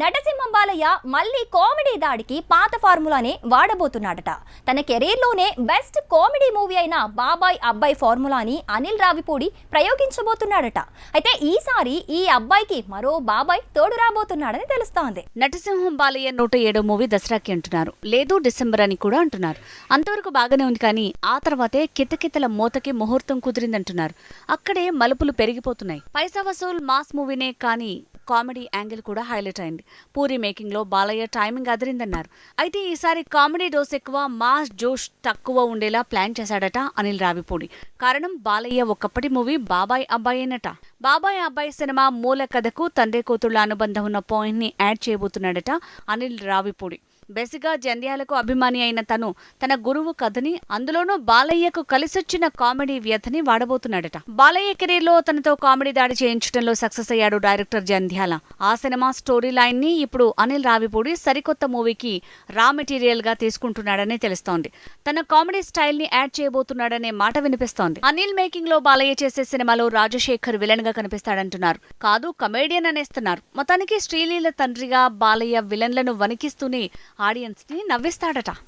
నటసింహం బాలయ్య మళ్ళీ కామెడీ దాడికి పాత ఫార్ములానే వాడబోతున్నాడట. తన కెరీర్లోనే బెస్ట్ కామెడీ మూవీ అయిన బాబాయ్ అబ్బాయి ఫార్ములాని అనిల్ రావిపూడి ప్రయోగించబోతున్నాడట. అయితే ఈసారి ఈ అబ్బాయికి మరో బాబాయ్ తోడు రాబోతున్నాడని తెలుస్తోంది. నటసింహం బాలయ్య నూట ఏడో మూవీ దసరాకి అంటున్నారు. లేదు డిసెంబర్ అని కూడా అంటున్నారు. అంతవరకు బాగానే ఉంది కానీ ఆ తర్వాతే కితకితల మూతకి ముహూర్తం కుదిరిందంటున్నారు. అక్కడే మలుపులు పెరిగిపోతున్నాయి. పైసా వసూల్ మాస్ మూవీనే కానీ కామెడీ యాంగిల్ కూడా హైలైట్ అయింది. పూరి మేకింగ్లో బాలయ్య టైమింగ్ అదిరిందన్నారు. అయితే ఈసారి కామెడీ డోస్ ఎక్కువ మాస్ జోష్ తక్కువ ఉండేలా ప్లాన్ చేశాడట అనిల్ రావిపూడి. కారణం బాలయ్య ఒకప్పటి మూవీ బాబాయ్ అబ్బాయి అనట బాబాయ్ అబ్బాయి సినిమా మూల కథకు తండ్రి కూతుళ్ళ అనుబంధం ఉన్న పాయింట్ని యాడ్ చేయబోతున్నాడట అనిల్ రావిపూడి. బెసిగా జంధ్యాలకు అభిమాని అయిన తను తన గురువు కథని అందులోనూ బాలయ్యకు కలిసొచ్చిన కామెడీ వ్యథని వాడబోతున్నాడట. బాలయ్య కెరీర్లో తనతో కామెడీ దాడి చేయించడంలో సక్సెస్ అయ్యాడు డైరెక్టర్ జంధ్యాల. ఆ సినిమా స్టోరీ లైన్ని ఇప్పుడు అనిల్ రావిపూడి సరికొత్త మూవీకి రా మెటీరియల్గా తీసుకుంటున్నాడని తెలుస్తోంది. తన కామెడీ స్టైల్ని యాడ్ చేయబోతున్నాడనే మాట వినిపిస్తోంది. అనిల్ మేకింగ్లో బాలయ్య చేసే సినిమాలో రాజశేఖర్ విలన్గా కనిపిస్తాడంటున్నారు. కాదు కమేడియన్ అనేస్తున్నారు. మొత్తానికి శ్రీలీల తండ్రిగా బాలయ్య విలన్లను వణికిస్తూనే ఆడియన్స్ని నవ్విస్తాడట.